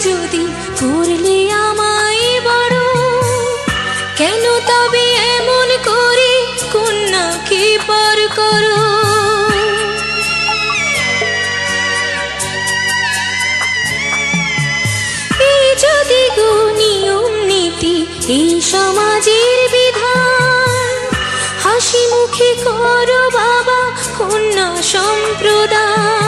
যদি করলে আমায় বড় কেন তবে এমন করে কন্যাকে পর করো? যদি গো নীতি এই সমাজের বিধান, হাসি মুখে করো বাবা কন্যা সম্প্রদান।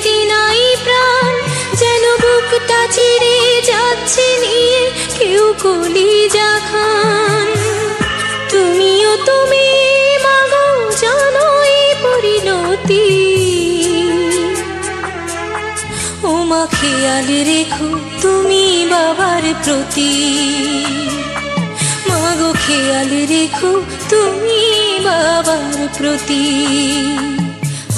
দেহেতে নাই প্রাণ, যেন বুকটা চিরে যাচ্ছে নিয়ে কেউ কলি খান তুমিও তুমি, মাগো জানো পরিণতি। ও মা খেয়াল রেখো তুমি বাবার প্রতি। মাগো খেয়াল রেখো তুমি বাবার প্রতি।